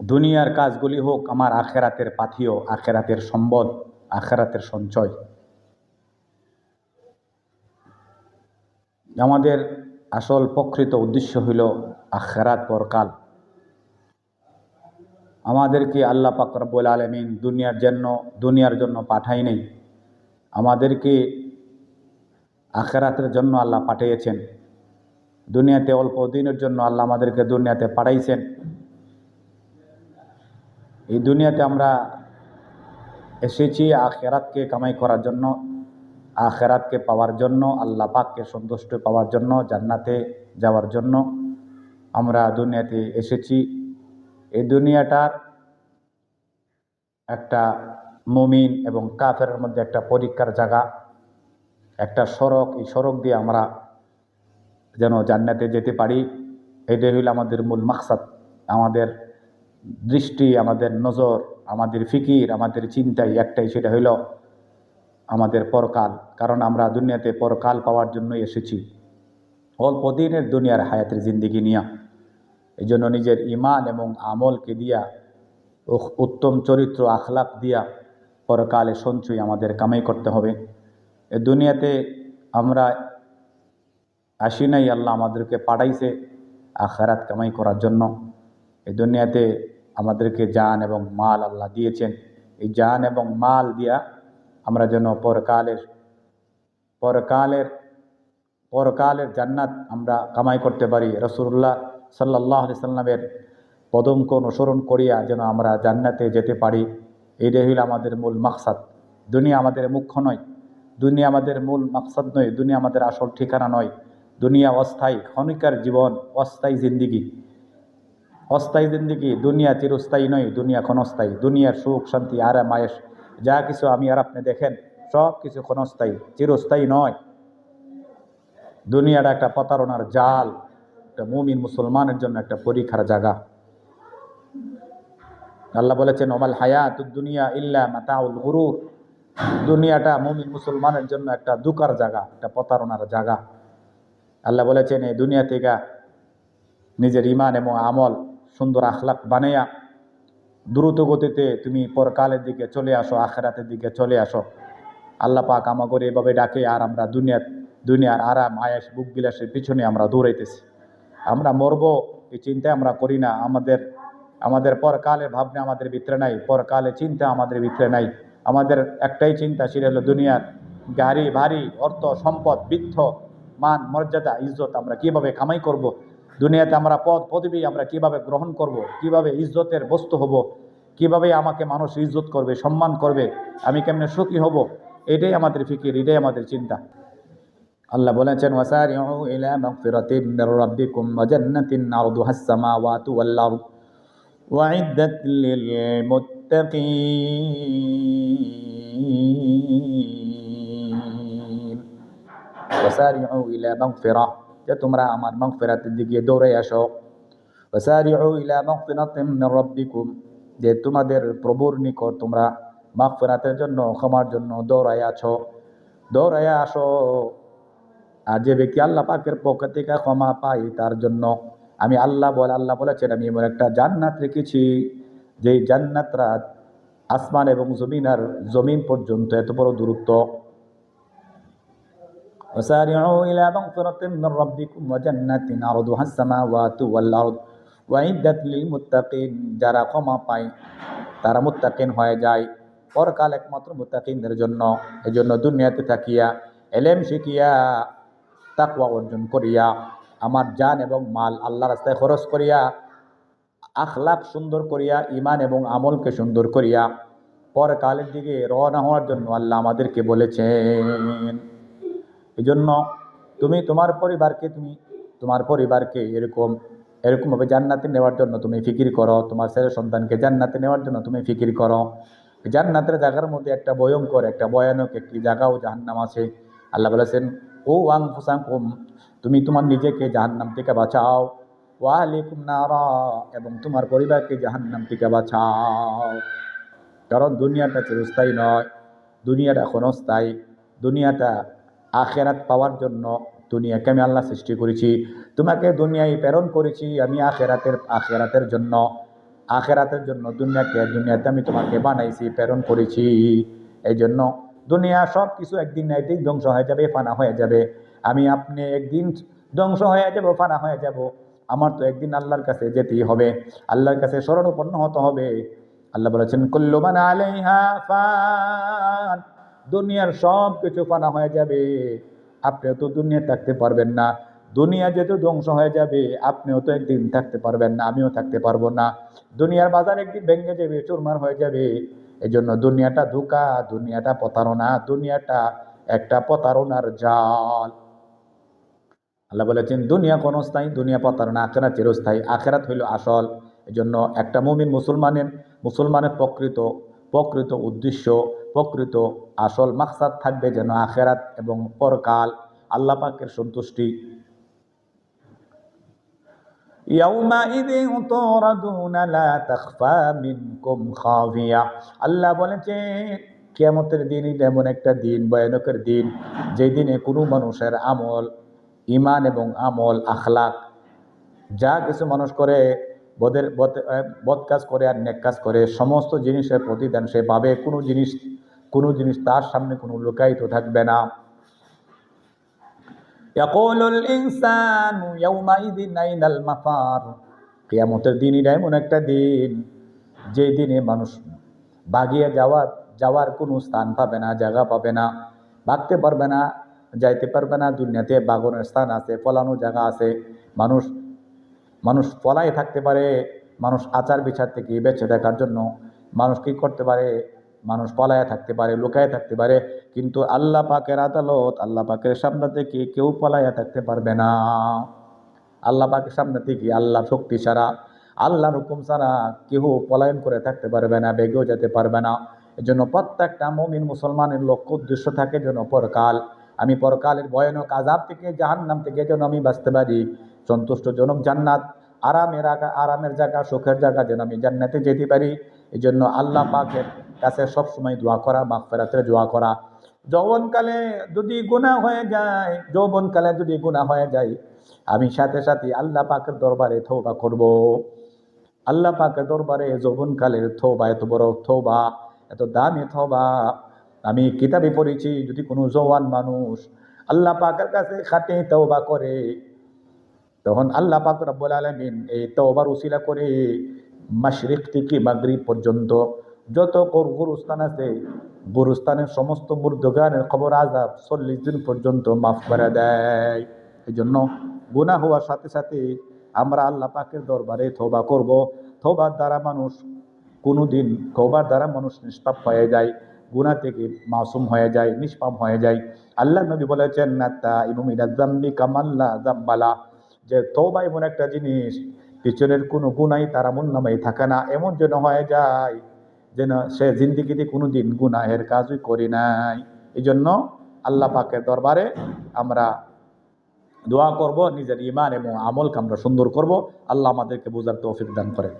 দুনিয়ার কাজগুলি হোক, আমার আখেরাতের পাথিও, আখেরাতের সম্বল, আখেরাতের সঞ্চয়। আমাদের আসল প্রকৃত উদ্দেশ্য হইল আখেরাত পরকাল। আমাদেরকে আল্লাহ পাক রব্বুল আলমিন দুনিয়ার জন্য দুনিয়ার জন্য পাঠাই নেই। আমাদেরকে আখেরাতের জন্য আল্লাহ পাঠিয়েছেন। দুনিয়াতে অল্প দিনের জন্য আল্লাহ আমাদেরকে দুনিয়াতে পাঠাইছেন। এই দুনিয়াতে আমরা এসেছি আখেরাতকে কামাই করার জন্য, আখেরাতকে পাওয়ার জন্য, আল্লাহ পাককে সন্তুষ্ট পাওয়ার জন্য, জান্নাতে যাওয়ার জন্য আমরা দুনিয়াতে এসেছি। এই দুনিয়াটার একটা মুমিন এবং কাফের মধ্যে একটা পরীক্ষার জায়গা, একটা সড়ক। এই সড়ক দিয়ে আমরা যেন জান্নাতে যেতে পারি। এটাই হইল আমাদের মূল মাকসাদ, আমাদের দৃষ্টি, আমাদের নজর, আমাদের ফিকির, আমাদের চিন্তাই একটাই, সেটা হইল আমাদের পরকাল। কারণ আমরা দুনিয়াতে পরকাল পাওয়ার জন্য এসেছি। অল্প দিনের দুনিয়ার হায়াতের জিন্দিগি নিয়ে। এই জন্য নিজের ইমান এবং আমলকে দিয়া উত্তম চরিত্র আখলাপ দিয়া পরকালে সঞ্চয় আমাদের কামাই করতে হবে। এ দুনিয়াতে আমরা আসি নাই, আল্লাহ আমাদেরকে পাঠাইছে আখারাত কামাই করার জন্য। এই দুনিয়াতে আমাদেরকে জান এবং মাল আল্লাহ দিয়েছেন। এই জান এবং মাল দিয়া আমরা যেন পরকালের পরকালের পরকালের জান্নাত আমরা কামাই করতে পারি। রসুল্লাহ সাল্লাহ সাল্লামের পদমকে অনুসরণ করিয়া যেন আমরা জান্নাতে যেতে পারি। এইটাই হইল আমাদের মূল মাকসাদ। দুনিয়া আমাদের মুখ্য নয়। দুনিয়া আমাদের মূল মাকসাদ নয়। দুনিয়া আমাদের আসল ঠিকানা নয়। দুনিয়া অস্থায়ী, ক্ষণিকার জীবন, অস্থায়ী জিন্দিগি। অস্থায়ী জিন্দিগি, দুনিয়া চিরস্থায়ী নয়, দুনিয়া ক্ষণস্থায়ী। দুনিয়ার সুখ, শান্তি, আরাম আয়েস যা কিছু আমি আর আপনি দেখেন, সব কিছু ক্ষণস্থায়ী, চিরস্থায়ী নয়। দুনিয়াটা একটা প্রতারণার জাল, একটা মুমিন মুসলমানের জন্য একটা পরীক্ষার জায়গা। আল্লাহ বলেছেন, ওমাল হায়াত দুনিয়া ইল্লা মাতাউল গুরুর। দুনিয়াটা মুমিন মুসলমানের জন্য একটা দুকার জায়গা, একটা প্রতারণার জায়গা। আল্লাহ বলেছেন, এই দুনিয়া থেকে নিজের ইমান এবং আমল সুন্দর আখলাক বানাইয়া দ্রুত গতিতে তুমি পরকালের দিকে চলে আসো, আখেরাতের দিকে চলে আসো। আল্লাহ পাক আমাগরে এভাবে ডাকে, আর আমরা দুনিয়ার দুনিয়ার আরাম, আয়াস, বুক বিলাসের পিছনে আমরা দৌড়াইতেছি। আমরা মরব এই চিন্তা আমরা করি না। আমাদের আমাদের পরকালের ভাবনা আমাদের ভিতরে নাই পরকালে চিন্তা আমাদের ভিতরে নাই। আমাদের একটাই চিন্তা, সেটা হলো দুনিয়ার গাড়ি, ভারী, অর্থ, সম্পদ, বৃদ্ধ, মান, মর্যাদা, ইজ্জত আমরা কীভাবে কামাই করব। দুনিয়াতে আমরা পদ পদবী আমরা কীভাবে গ্রহণ করব। কীভাবে ইজ্জতের বস্তু হব, কীভাবে আমাকে মানুষ ইজ্জত করবে, সম্মান করবে, আমি কেমনে সুখী হব, এটাই আমাদের ফিকির, এটাই আমাদের চিন্তা আল্লাহ বলেছেন ওয়াসারিউ ইলা মাগফিরাতিম যে তোমরা আমার মাগফিরাতের দিকে দৌড়ে আসো। যে তোমাদের প্রভুর নিকট তোমরা মাগফিরাতের জন্য, ক্ষমার জন্য দৌড়ায় আছো। দৌড়ায় আসো। আর যে ব্যক্তি আল্লাহ পাকের পক্ষ থেকে ক্ষমা পাই তার জন্য আমি আল্লাহ বলে, আল্লাহ বলেছেন, আমি এমন একটা জান্নাত রেখেছি, যেই জান্নাতরা আসমান এবং জমিন আর জমিন পর্যন্ত এত বড় দূরত্ব। وسارعوا إلى مغفرة من ربكم وجنة عرضها السماوات والأرض وعدت للمتقين যারা ক্ষমা পায় তারা মুত্তাকিন হয়ে যায় পরকাল একমাত্র মুত্তাকিনদের জন্য এজন্য দুনিয়াতে থাকিয়া এলেম শিখিয়া তাকওয়া অর্জন করিয়া আমার জান এবং মাল আল্লাহ রাস্তায় খরচ করিয়া আখলাক সুন্দর করিয়া ইমান এবং আমলকে সুন্দর করিয়া পরকালের দিকে রওনা হওয়ার জন্য আল্লাহ আমাদেরকে বলেছেন এই জন্য তুমি তোমার পরিবারকে, তুমি তোমার পরিবারকে এরকম, এরকমভাবে জান্নাতে নেওয়ার জন্য তুমি ফিকির করো। তোমার ছেলে সন্তানকে জান্নাতে নেওয়ার জন্য তুমি ফিকির করো। জান্নাতের জায়গার মধ্যে একটা ভয়ঙ্কর, একটা ভয়ানক একটি জায়গাও জাহান্নাম আছে। আল্লাহ বলেছেন, ও ওয়াং ফুসাকুম তুমি তোমার নিজেকে জাহান্নাম থেকে বাঁচাও। ওয়ালিকুম নারা, এবং তোমার পরিবারকে জাহান্নাম থেকে বাঁচাও। কারণ দুনিয়াটা চিরস্থায়ী নয়, দুনিয়াটা ক্ষণস্থায়ী দুনিয়াটা আখেরাত পাওয়ার জন্য দুনিয়াকে আমি আল্লাহ সৃষ্টি করেছি। তোমাকে দুনিয়ায় প্রেরণ করেছি আমি আখেরাতের আখেরাতের জন্য। আখেরাতের জন্য দুনিয়াকে, দুনিয়াতে আমি তোমাকে বানাইছি, প্রেরণ করেছি। এই জন্য দুনিয়া সব কিছু একদিন না একদিন ধ্বংস হয়ে যাবে, ফানা হয়ে যাবে। আমি আপনি একদিন ধ্বংস হয়ে যাব, ফানা হয়ে যাব। আমার তো একদিন আল্লাহর কাছে যেতেই হবে। আল্লাহর কাছে স্মরণাপন্ন হতে হবে। আল্লাহ বলেছেন কুল্লুমান আলাইহা ফান। দুনিয়ার সব কিছু ফানা হয়ে যাবে। আপনিও তো দুনিয়া থাকতে পারবেন না। দুনিয়া যেহেতু ধ্বংস হয়ে যাবে, আপনিও তো একদিন থাকতে পারবেন না, আমিও থাকতে পারব না। দুনিয়ার বাজার একদিন ভেঙে যাবে, চুরমার হয়ে যাবে। এই জন্য দুনিয়াটা ধোকা, দুনিয়াটা প্রতারণা, দুনিয়াটা একটা প্রতারণার জাল। আল্লাহ বলেছেন, দুনিয়া ক্ষণস্থায়ী দুনিয়া প্রতারণা, আখেরাত চিরস্থায়ী, আখেরাত হইল আসল। এই জন্য একটা মুমিন মুসলমানের মুসলমানের প্রকৃত প্রকৃত উদ্দেশ্য প্রকৃত আসল মাকসাদ থাকবে যেন আখেরাত এবং পরকাল আল্লাহ পাকের সন্তুষ্টি। আল্লাহ বলেছে কেমতের দিন এমন একটা দিন, ভয়ানকের দিন, যেই দিনে কোনো মানুষের আমল ইমান এবং আমল, আখলাক, যা কিছু মানুষ করে, বদের বদ কাজ করে আর নেক কাজ করে, সমস্ত জিনিসের প্রতিদান সে পাবে। কোনো জিনিস কোনো জিনিস তার সামনে কোনো লুকায়িত থাকবে না। কেয়ামতের দিন না এমন একটা দিন। যে দিনে মানুষ বাগিয়ে যাওয়ার যাওয়ার কোনো স্থান পাবে না, জায়গা পাবে না, ভাগতে পারবে না, যাইতে পারবে না, দুনিয়াতে বাগনের স্থান আছে, ফলানো জায়গা আছে। মানুষ মানুষ ফলাই থাকতে পারে, মানুষ আচার বিচার থেকে বেঁচে থাকার জন্য মানুষ কী করতে পারে? মানুষ পলায় থাকতে পারে, লুকায় থাকতে পারে, কিন্তু আল্লাহ পাকের আদালত, আল্লাহ পাকের সামনে থেকে কেউ পলাইয়া থাকতে পারবে না। আল্লাহ পাকের সামনে থেকে আল্লাহ শক্তি ছাড়া, আল্লাহর হুকুম ছাড়া কেউ পলায়ন করে থাকতে পারবে না, বেগেও যেতে পারবে না। এজন্য প্রত্যেকটা মমিন মুসলমানের লক্ষ্য, উদ্দেশ্য থাকে যেন পরকাল। আমি পরকালের ভয়ানক আজাব থেকে জাহান্নাম থেকে যেন আমি বাঁচতে পারি। সন্তুষ্টজনক জান্নাত, আরামের আরামের জায়গা, সুখের জায়গা যেন আমি জান্নাতে যেতে পারি। এই জন্য আল্লাহ পাকের কাছে সবসময় দোয়া করা, মাগফেরাতের দোয়া করা যৌবনকালে যদি গুনাহ হয়ে যায়, যৌবনকালে যদি গুনাহ হয়ে যায়, আমি সাথে সাথে আল্লাহ পাকের দরবারে থৌবা করব। আল্লাহ পাকের দরবারে যৌবনকালের থৌবা এত বড় থৌবা এত দামি থৌবা আমি কিতাবে পড়েছি, যদি কোনো জওয়ান মানুষ আল্লাহ পাকের কাছে খাটে তওবা করে, তখন আল্লাহ পাক রব্বুল আলমিন এই তওবার উসিলা করে, মাশরিক থেকে মাগরিব পর্যন্ত যত গুরুস্থান আছে, গুরুস্থানের সমস্ত মুর্দগানের খবর আজাব চল্লিশ দিন পর্যন্ত মাফ করে দেয়। এই জন্য গুণা হওয়ার সাথে সাথে আমরা আল্লাহ পাকের দরবারে থোবা করব। থোবার দ্বারা মানুষ কোনো দিন থোবার দ্বারা মানুষ নিষ্পাপ হয়ে যায় গুণা থেকে মাসুম হয়ে যায়, নিষ্পাপ হয়ে যায়। আল্লাহ নবী বলেছেন, নাত্তা এবং ইরাজাম্বি কামাল্লা জাম্বালা যে তৌবা এমন একটা জিনিস, পিছনের কোনো গুণাই তার আমল নামাই থাকে না, এমন যেন হয়ে যায়। যেন সে জিন্দিগিতে কোনো দিন গুনাহের কাজই করি নাই। এই জন্য আল্লাহ পাকের দরবারে আমরা দোয়া করব, নিজের ইমান এবং আমলকে আমরা সুন্দর করব। আল্লাহ আমাদেরকে বোঝার তৌফিক দান করে